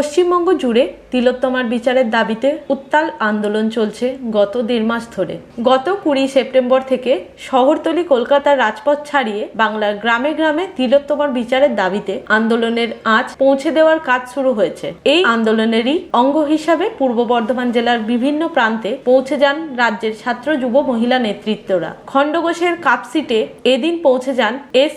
পশ্চিমবঙ্গ জুড়ে তিলোত্তমার বিচারের দাবিতে উত্তাল আন্দোলন চলছে গত দেড় মাস ধরে। গত কুড়ি সেপ্টেম্বর থেকে শহরতলি কলকাতার রাজপথ ছাড়িয়ে বাংলার গ্রামে গ্রামে তিলোত্তমার বিচারের দাবিতে আন্দোলনের আজ পৌঁছে দেওয়ার কাজ শুরু হয়েছে। এই আন্দোলনেরই অঙ্গ হিসাবে পূর্ব বর্ধমান জেলার বিভিন্ন প্রান্তে পৌঁছে যান রাজ্যের ছাত্র যুব মহিলা নেতৃত্বরা। খণ্ডঘোষের কাপসিটে এদিন পৌঁছে যান এস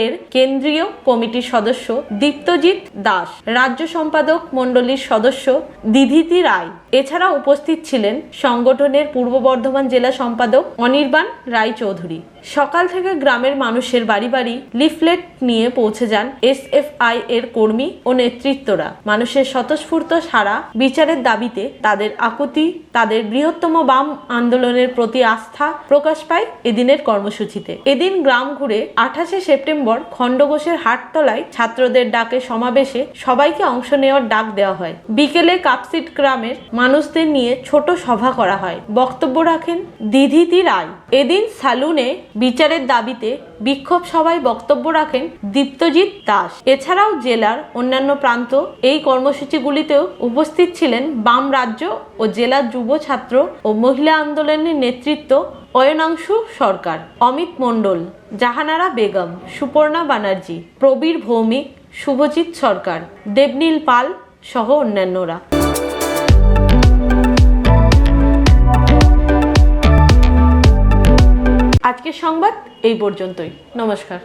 এর কেন্দ্রীয় কমিটির সদস্য দীপ্তজিৎ দাস। রাজ্য সম্পাদক মণ্ডলীর সদস্য দিধিতি রায়। এছাড়া উপস্থিত ছিলেন সংগঠনের পূর্ব বর্ধমান জেলা সম্পাদক অনির্বাণ রায় চৌধুরী সকাল থেকে গ্রামের মানুষের বাড়ি বাড়ি লিফলেট নিয়ে পৌঁছে যান এস এফ আই এর কর্মী ও নেতৃত্বরা। মানুষের স্বতঃস্ফূর্ত সারা বিচারের দাবিতে তাদের আকুতি, তাদের বৃহত্তম বাম আন্দোলনের প্রতি আস্থা প্রকাশ পায় এদিনের কর্মসূচিতে। এদিন গ্রাম ঘুরে আঠাশে সেপ্টেম্বর খণ্ডঘোষের হাটতলায় ছাত্রদের ডাকে সমাবেশে সবাইকে অংশ নেওয়ার ডাক দেওয়া হয়। বিকেলে কাপসিট গ্রামের মানুষদের নিয়ে ছোট সভা করা হয়। বক্তব্য রাখেন দিধিতি রায়। এদিন সালুনে বিচারের দাবিতে বিক্ষোভ সভায় বক্তব্য রাখেন দীপ্তজিৎ দাস। এছাড়াও জেলার অন্যান্য প্রান্ত এই কর্মসূচিগুলিতেও উপস্থিত ছিলেন বাম রাজ্য ও জেলার যুব ছাত্র ও মহিলা আন্দোলনের নেতৃত্ব অয়নাংশু সরকার। অমিত মণ্ডল, জাহানারা বেগম, সুপর্ণা ব্যানার্জি প্রবীর ভৌমিক শুভজিৎ সরকার দেবনীল পাল সহ অন্যান্যরা। আজকের সংবাদ এই পর্যন্তই। নমস্কার।